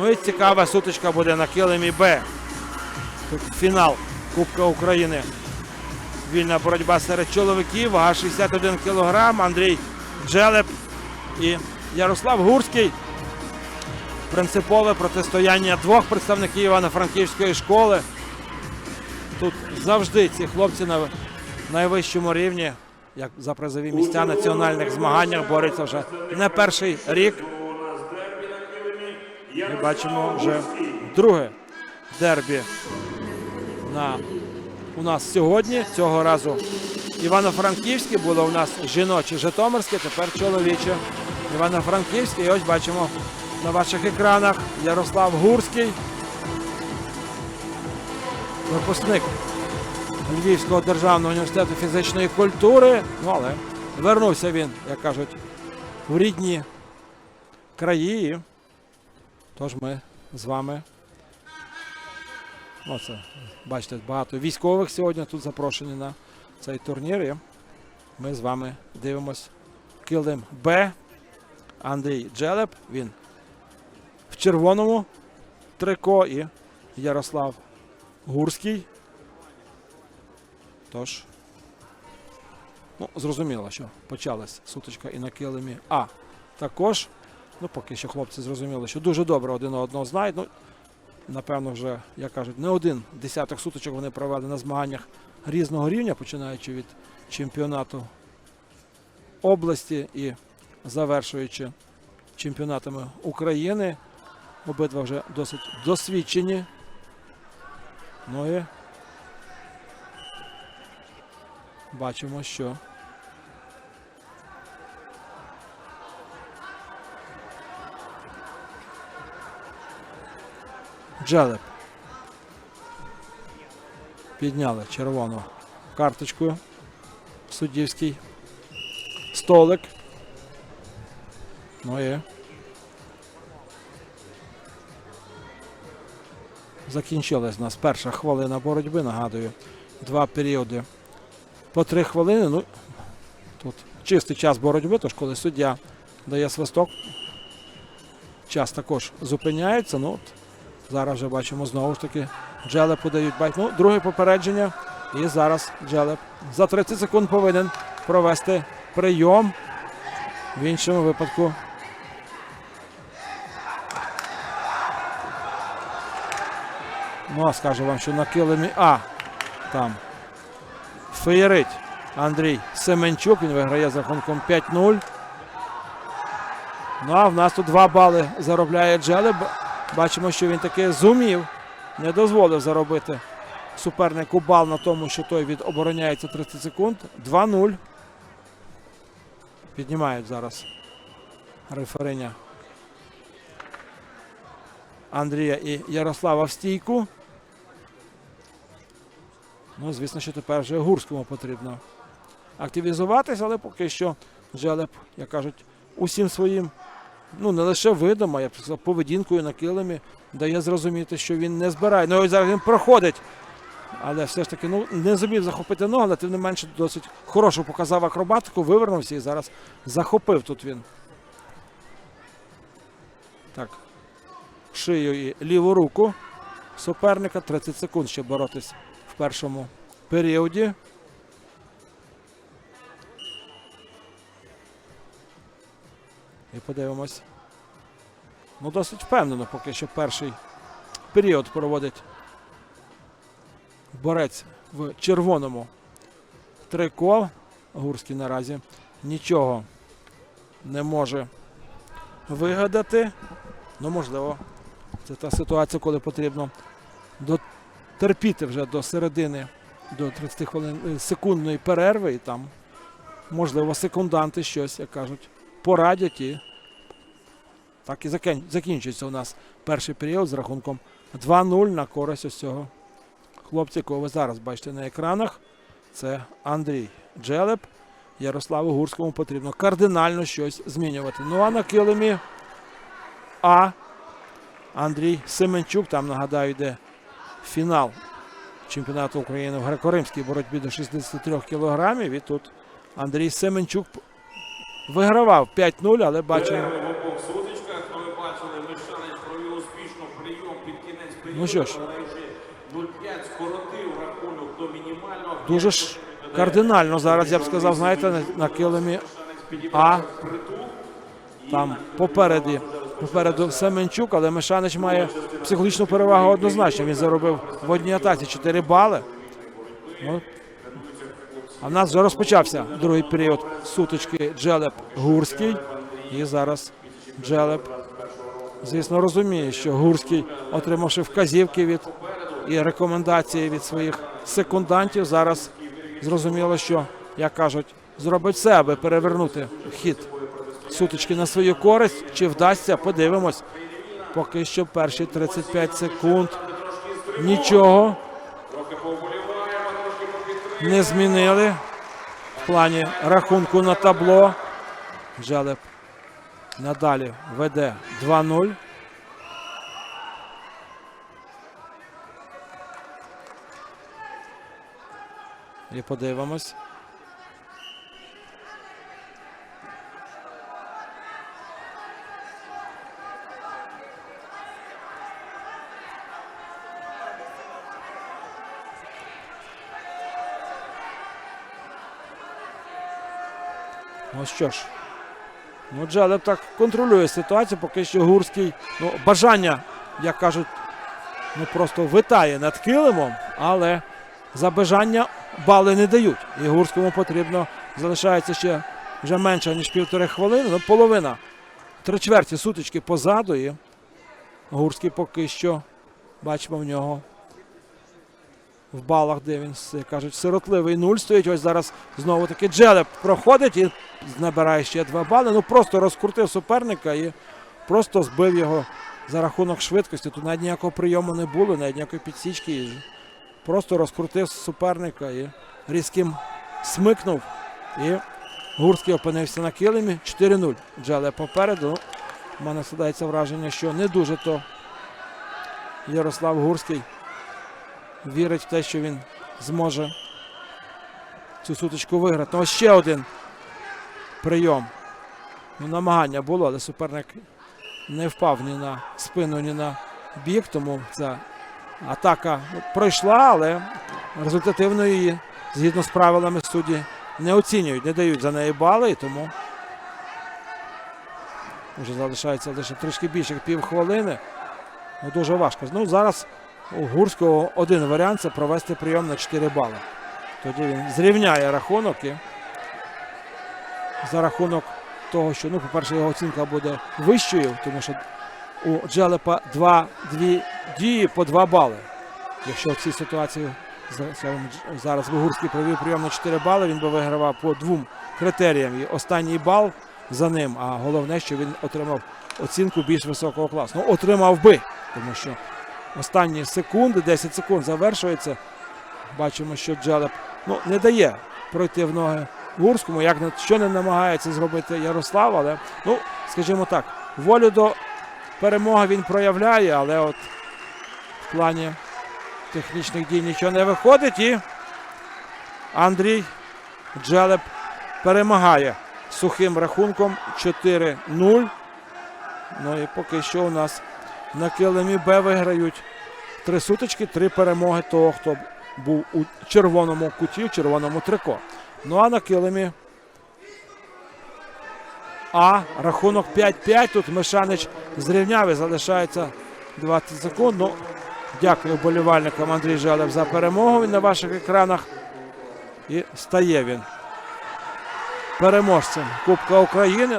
Ну і цікава сутичка буде на килимі Б. Тут фінал Кубка України. Вільна боротьба серед чоловіків. Вага 61 кг. Андрій Джелеп і Ярослав Гурський. Принципове протистояння двох представників Івано-Франківської школи. Тут завжди ці хлопці на найвищому рівні, як за призові місця національних змаганнях, борються вже не перший рік. Ми бачимо вже друге дербі на, у нас сьогодні. Цього разу Івано-Франківське було у нас жіноче Житомирське, тепер чоловіче Івано-Франківське. І ось бачимо на ваших екранах Ярослав Гурський, випускник Львівського державного університету фізичної культури. Ну, але вернувся він, як кажуть, в рідні краї. Тож ми з вами. Оце, бачите, багато військових сьогодні тут запрошені на цей турнір. І ми з вами дивимось килим Б. Андрій Джелеп. Він в червоному трико і Ярослав Гурський. Тож, ну, зрозуміло, що почалась сутичка і на килимі А. Також, ну поки що хлопці зрозуміли, що дуже добре один одного знають. Ну, напевно, вже, як кажуть, не один десяток сутичок вони провели на змаганнях різного рівня, починаючи від чемпіонату області і завершуючи чемпіонатами України. Обидва вже досить досвідчені. Ну і бачимо, що Джелеп. Підняли червону карточку. Суддівський столик. Ну і закінчилась у нас перша хвилина боротьби. Нагадую, два періоди по три хвилини. Ну, тут чистий час боротьби, тож коли суддя дає свисток, час також зупиняється. Ну, от, зараз вже бачимо знову ж таки Джелеп подають байк. Ну, друге попередження. І зараз Джелеп за 30 секунд повинен провести прийом. В іншому випадку. Ну, а скажу вам, що на килимі А там феєрить Андрій Семенчук. Він виграє з рахунком 5-0. Ну а в нас тут 2 бали заробляє Джелеб. Бачимо, що він таки зумів, не дозволив заробити супернику бал на тому, що той відобороняється 30 секунд. 2-0. Піднімають зараз рефериня Андрія і Ярослава в стійку. Ну, звісно, що тепер вже Гурському потрібно активізуватись, але поки що Джелеп, як кажуть, усім своїм, ну не лише видом, а я б сказав, поведінкою на килимі дає зрозуміти, що він не збирає. Ну, ось зараз він проходить. Але все ж таки ну, не зумів захопити ногу, але тим не менше досить хорошу показав акробатику, вивернувся і зараз захопив тут він. Так. Шию і ліву руку суперника. 30 секунд ще боротись в першому періоді. Подивимось. Ну, досить впевнено, поки що перший період проводить борець в червоному трико. Гурський наразі нічого не може вигадати. Ну, можливо, це та ситуація, коли потрібно дотерпіти вже до середини, до 30 хвилин е, секундної перерви, і там, можливо, секунданти щось, як кажуть, порадять і так і закінчується у нас перший період з рахунком 2-0 на користь ось цього хлопця, якого ви зараз бачите на екранах. Це Андрій Джелеп. Ярославу Гурському потрібно кардинально щось змінювати. Ну а на килимі А. Андрій Семенчук. Там нагадаю, йде фінал чемпіонату України в греко-римській боротьбі до 63 кілограмів. І тут Андрій Семенчук вигравав 5-0, але бачимо. Ну що ж. граючи 0-5, скоротив рахунок до мінімального. Дуже ж кардинально зараз, я б сказав, знаєте, на, на килимі А. Там попереді, попереду Семенчук, але Мишанич має психологічну перевагу однозначно. Він заробив в одній атаці 4 бали. Ну, а в нас вже розпочався другий період сутички Джелеп Гурський. І зараз Джелеп, звісно, розуміє, що Гурський, отримавши вказівки від і рекомендації від своїх секундантів, зараз зрозуміло, що, як кажуть, зробить все, аби перевернути хід сутички на свою користь. Чи вдасться, подивимось. Поки що перші 35 секунд. Нічого не змінили в плані рахунку на табло. Джелеп надалі веде 2-0. І подивимось. Ну що ж, ну Джелеп так контролює ситуацію, поки що Гурський, ну, бажання, як кажуть, ну просто витає над килимом, але за бажання бали не дають. І Гурському потрібно залишається ще вже менше, ніж півтори хвилини. Ну, половина. Три чверті сутички позаду. І Гурський поки що бачимо в нього в балах, де він, кажуть, сиротливий нуль стоїть. Ось зараз знову таки Джелеп проходить і набирає ще два бали. Ну просто розкрутив суперника і просто збив його за рахунок швидкості. Тут навіть ніякого прийому не було, навіть ніякої підсічки. Просто розкрутив суперника і різким смикнув. І Гурський опинився на килимі. 4-0. Джелеп попереду. У мене складається враження, що не дуже то Ярослав Гурський вірить в те, що він зможе цю сутичку виграти. Ну, ще один прийом. Ну, намагання було, але суперник не впав ні на спину, ні на бік, тому ця атака пройшла, але результативно її, згідно з правилами, судді не оцінюють, не дають за неї бали, і тому вже залишається лише трішки більше півхвилини. Ну, дуже важко. Ну, зараз у Гурського один варіант це провести прийом на 4 бали. Тоді він зрівняє рахунок і за рахунок того, що, ну, по-перше, його оцінка буде вищою, тому що у Джелепа два, дві дії по 2 бали. Якщо в цій ситуації зараз Вигурський провів прийом на 4 бали, він би вигравав по двом критеріям. І останній бал за ним, а головне, що він отримав оцінку більш високого класу. Ну, отримав би, тому що останні секунди, 10 секунд завершується. Бачимо, що Джелеп ну, не дає пройти в ноги Гурському, як що не намагається зробити Ярослав, але, ну, скажімо так, волю до перемоги він проявляє, але от в плані технічних дій нічого не виходить. І Андрій Джелеп перемагає сухим рахунком 4-0. Ну і поки що у нас на килимі Б виграють три сутички, три перемоги того, хто був у червоному куті, в червоному трико. Ну а на килимі А рахунок 5-5. Тут Мишанич зрівняв і залишається 20 секунд. Ну, дякую болівальникам Андрій Желев за перемогу Він на ваших екранах. І стає він переможцем Кубка України.